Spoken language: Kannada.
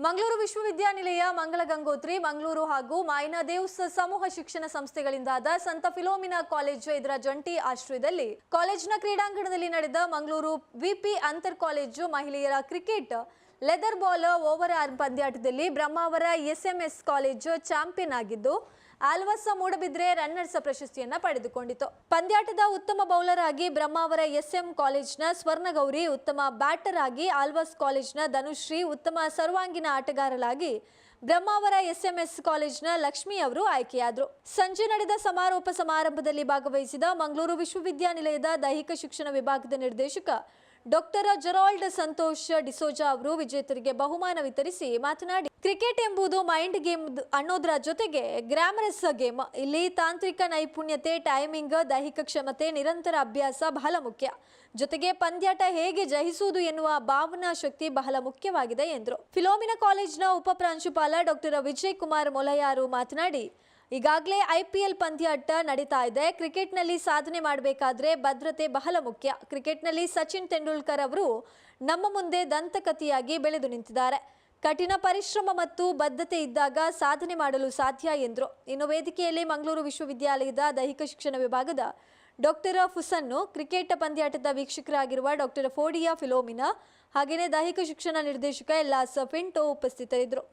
ಮಂಗಳೂರು ವಿಶ್ವವಿದ್ಯಾನಿಲಯ, ಮಂಗಳ ಗಂಗೋತ್ರಿ, ಮಂಗಳೂರು ಹಾಗೂ ಮಾಯಿನಾದೇವ್ ಸಮೂಹ ಶಿಕ್ಷಣ ಸಂಸ್ಥೆಗಳಿಂದಾದ ಸಂತ ಫಿಲೋಮಿನಾ ಕಾಲೇಜು ಇದರ ಜಂಟಿ ಆಶ್ರಯದಲ್ಲಿ ಕಾಲೇಜಿನ ಕ್ರೀಡಾಂಗಣದಲ್ಲಿ ನಡೆದ ಮಂಗಳೂರು ವಿಪಿ ಅಂತರ್ ಕಾಲೇಜು ಮಹಿಳೆಯರ cricket leather ball over arm ಪಂದ್ಯಾಟದಲ್ಲಿ Brahmavar SMS college champion ಆಗಿದ್ದು, ಆಲ್ವಸ ಮೂಡಬಿದ್ರೆ ರನ್ನರ್ಸ್ ಪ್ರಶಸ್ತಿಯನ್ನ ಪಡೆದುಕೊಂಡಿತು. ಪಂದ್ಯಾಟದ ಉತ್ತಮ ಬೌಲರ್ ಆಗಿ ಬ್ರಹ್ಮಾವರ ಎಸ್ಎಂ ಕಾಲೇಜ್ನ ಸ್ವರ್ಣಗೌರಿ, ಉತ್ತಮ ಬ್ಯಾಟರ್ ಆಗಿ ಆಲ್ವಸ್ ಕಾಲೇಜ್ನ ಧನುಶ್ರೀ, ಉತ್ತಮ ಸರ್ವಾಂಗೀಣ ಆಟಗಾರರಾಗಿ ಬ್ರಹ್ಮಾವರ ಎಸ್ಎಂಎಸ್ ಕಾಲೇಜ್ನ ಲಕ್ಷ್ಮಿ ಅವರು ಆಯ್ಕೆಯಾದರು. ಸಂಜೆ ನಡೆದ ಸಮಾರೋಪ ಸಮಾರಂಭದಲ್ಲಿ ಭಾಗವಹಿಸಿದ ಮಂಗಳೂರು ವಿಶ್ವವಿದ್ಯಾನಿಲಯದ ದೈಹಿಕ ಶಿಕ್ಷಣ ವಿಭಾಗದ ನಿರ್ದೇಶಕ ಡಾಕ್ಟರ್ ಜೆರಾಲ್ಡ್ ಸಂತೋಷ್ ಡಿಸೋಜಾ ಅವರು ವಿಜೇತರಿಗೆ ಬಹುಮಾನ ವಿತರಿಸಿ ಮಾತನಾಡಿ, ಕ್ರಿಕೆಟ್ ಎಂಬುದು ಮೈಂಡ್ ಗೇಮ್ ಅನ್ನೋದರ ಜೊತೆಗೆ ಗ್ರಾಮರಸ್ ಗೇಮ್. ಇಲ್ಲಿ ತಾಂತ್ರಿಕ ನೈಪುಣ್ಯತೆ, ಟೈಮಿಂಗ್, ದೈಹಿಕ ಕ್ಷಮತೆ, ನಿರಂತರ ಅಭ್ಯಾಸ ಬಹಳ ಮುಖ್ಯ. ಜೊತೆಗೆ ಪಂದ್ಯಾಟ ಹೇಗೆ ಜಯಿಸುವುದು ಎನ್ನುವ ಭಾವನಾ ಶಕ್ತಿ ಬಹಳ ಮುಖ್ಯವಾಗಿದೆ ಎಂದರು. ಫಿಲೋಮಿನಾ ಕಾಲೇಜ್ನ ಉಪ ಪ್ರಾಂಶುಪಾಲ ಡಾಕ್ಟರ್ ವಿಜಯ್ ಕುಮಾರ್ ಮೊಲಯಾರು ಮಾತನಾಡಿ ಈಗಾಗಲೇ ಐಪಿಎಲ್ ಪಂದ್ಯಾಟ ನಡೀತಾ ಇದೆ. ಕ್ರಿಕೆಟ್ನಲ್ಲಿ ಸಾಧನೆ ಮಾಡಬೇಕಾದ್ರೆ ಭದ್ರತೆ ಬಹಳ ಮುಖ್ಯ. ಕ್ರಿಕೆಟ್ನಲ್ಲಿ ಸಚಿನ್ ತೆಂಡೂಲ್ಕರ್ ಅವರು ನಮ್ಮ ಮುಂದೆ ದಂತಕಥೆಯಾಗಿ ಬೆಳೆದು ನಿಂತಿದ್ದಾರೆ. ಕಠಿಣ ಪರಿಶ್ರಮ ಮತ್ತು ಬದ್ಧತೆ ಇದ್ದಾಗ ಸಾಧನೆ ಮಾಡಲು ಸಾಧ್ಯ ಎಂದರು. ಇನ್ನು ವೇದಿಕೆಯಲ್ಲಿ ಮಂಗಳೂರು ವಿಶ್ವವಿದ್ಯಾಲಯದ ದೈಹಿಕ ಶಿಕ್ಷಣ ವಿಭಾಗದ ಡಾಕ್ಟರ್ ಫುಸನ್ನು ಕ್ರಿಕೆಟ್ ಪಂದ್ಯಾಟದ ವೀಕ್ಷಕರಾಗಿರುವ ಡಾಕ್ಟರ್ ಫೋಡಿಯಾ ಫಿಲೋಮಿನಾ ಹಾಗೆಯೇ ದೈಹಿಕ ಶಿಕ್ಷಣ ನಿರ್ದೇಶಕ ಎಲ್ಲಾಸ್ ಫಿಂಟೋ ಉಪಸ್ಥಿತರಿದ್ದರು.